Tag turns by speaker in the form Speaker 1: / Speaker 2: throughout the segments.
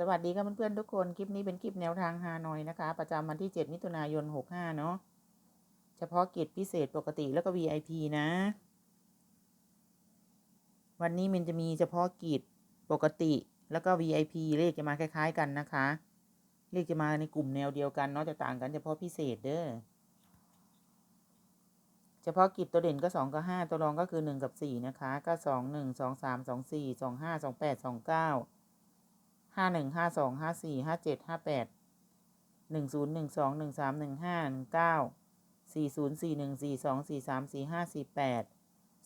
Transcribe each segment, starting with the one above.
Speaker 1: สวัสดีครับเพื่อนๆทุกคน คลิปนี้เป็นคลิปแนวทางฮานอยนะคะ ประจำวันที่ 7 มิถุนายน 65 เนาะเฉพาะกิจพิเศษปกติแล้วก็ VIP นะ วันนี้มันจะมีเฉพาะกิจปกติแล้วก็ VIP เลขจะมาคล้ายๆกันนะคะ เลขจะมาในกลุ่มแนวเดียวกันเนาะจะต่างกันเฉพาะพิเศษเด้อเฉพาะกิจตัวเด่นก็สองกับห้าตัวรองก็คือหนึ่งกับสี่นะคะ ก็สองหนึ่งสองสามสองสี่สอง ห้าห้าหนึ่งห้าสองห้าสี่ห้าเจ็ดห้าแปดหนึ่งศูนย์หนึ่งสองหนึ่งสามหนึ่งห้าหนึ่งเก้าสี่ศูนย์สี่หนึ่งสี่สองสี่สามสี่ห้าสี่แปด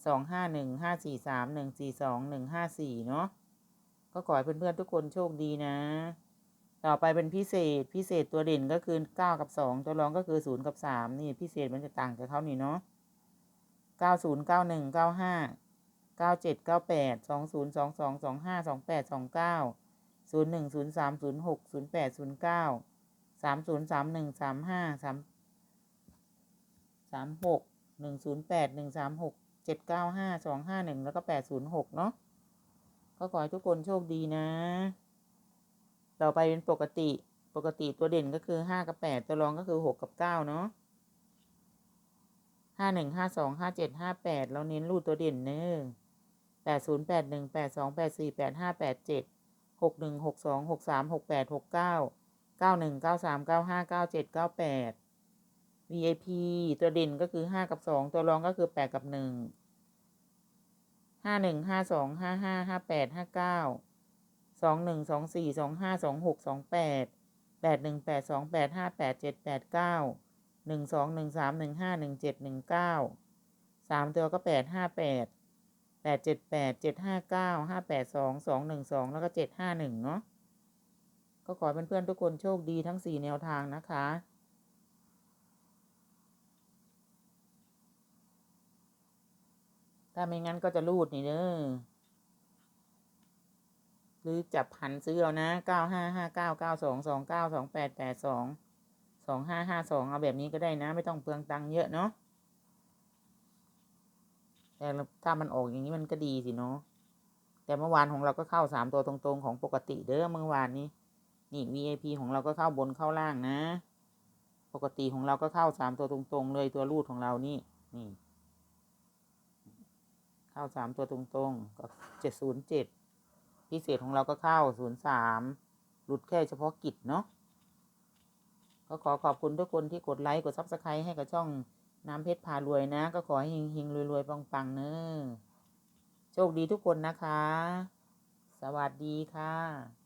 Speaker 1: สองห้าหนึ่งห้าสี่สามหนึ่งสี่สองหนึ่งห้าสี่เนาะก็ขอให้เพื่อนๆทุกคนโชคดีนะ ต่อไปเป็นพิเศษพิเศษตัวเด่นก็คือเก้ากับสองตัวรองก็คือศูนย์กับสามนี่พิเศษมันจะต่างกับเขานี่เนาะเก้าศูนย์เก้าหนึ่งเก้าห้าเก้าเจ็ดเก้าแปดสองศูนย์สองสองสองห้าสองแปดสองเก้า ศูนย์หนึ่งศูนย์สามศูนย์หกศูนย์แปดศูนย์เก้าสามศูนย์สามหนึ่งสามห้าสามสามหกหนึ่งศูนย์แปดหนึ่งสามหกเจ็ดเก้าห้าสองห้าหนึ่งแล้วก็แปดศูนย์หกเนาะก็ขอให้ทุกคนโชคดีนะ ต่อไปเป็นปกติ ปกติตัวเด่นก็คือห้ากับแปดตัวรองก็คือหกกับเก้าเนาะห้าหนึ่งห้าสองห้าเจ็ดห้าแปดเราเน้นรูดตัวเด่นเนอะแปดศูนย์แปดหนึ่งแปดสองแปดสี่แปดห้าแปดเจ็ด หกหนึ่งหกสองหกสามหกแปดหกเก้าเก้าหนึ่งเก้าสามเก้าห้าเก้าเจ็ดเก้าแปด VIP ตัวเด่นก็คือห้ากับสองตัวรองก็คือแปดกับหนึ่งห้าหนึ่งห้าสองห้าห้าห้าแปดห้าเก้าสองหนึ่งสองสี่สองห้าสองหกสองแปดแปดหนึ่งแปดสองแปดห้าแปดเจ็ดแปดเก้าหนึ่งสองหนึ่งสามหนึ่งห้าหนึ่งเจ็ดหนึ่งเก้าสามตัวก็แปดห้าแปด แปดเจ็ดแปดเจ็ดห้าเก้าห้าแปดสองสองหนึ่งสองแล้วก็เจ็ดห้าหนึ่งเนาะก็ขอเพื่อนๆทุกคนโชคดีทั้งสี่แนวทางนะคะถ้าไม่งั้นก็จะรูดนี่เด้อหรือจับหันซื้อเอานะเก้าห้าห้าเก้าเก้าสองสองเก้าสองแปดแปดสองสองห้าห้าสองเอาแบบนี้ก็ได้นะ ไม่ต้องเปลืองตังค์เยอะเนาะ แต่ถ้ามันออกอย่างนี้มันก็ดีสิเนาะแต่เมื่อวานของเราก็เข้าสามตัวตรงๆของปกติเด้อเมื่อวานนี้ นี่ VIP ของเราก็เข้าบนเข้าล่างนะ ปกติของเราก็เข้าสามตัวตรงๆเลยตัวรูดของเรานี่นี่ เข้าสามตัวตรงๆกับเจ็ดศูนย์เจ็ดพิเศษของเราก็เข้าศูนย์สามหลุดแค่เฉพาะกิจเนาะก็ขอขอบคุณทุกคนที่กดไลค์กดซับสไครต์ให้กับช่อง น้ำเพชรพารวยนะ ก็ขอให้เฮงๆรวยๆปังๆเนอะโชคดีทุกคนนะคะ สวัสดีค่ะ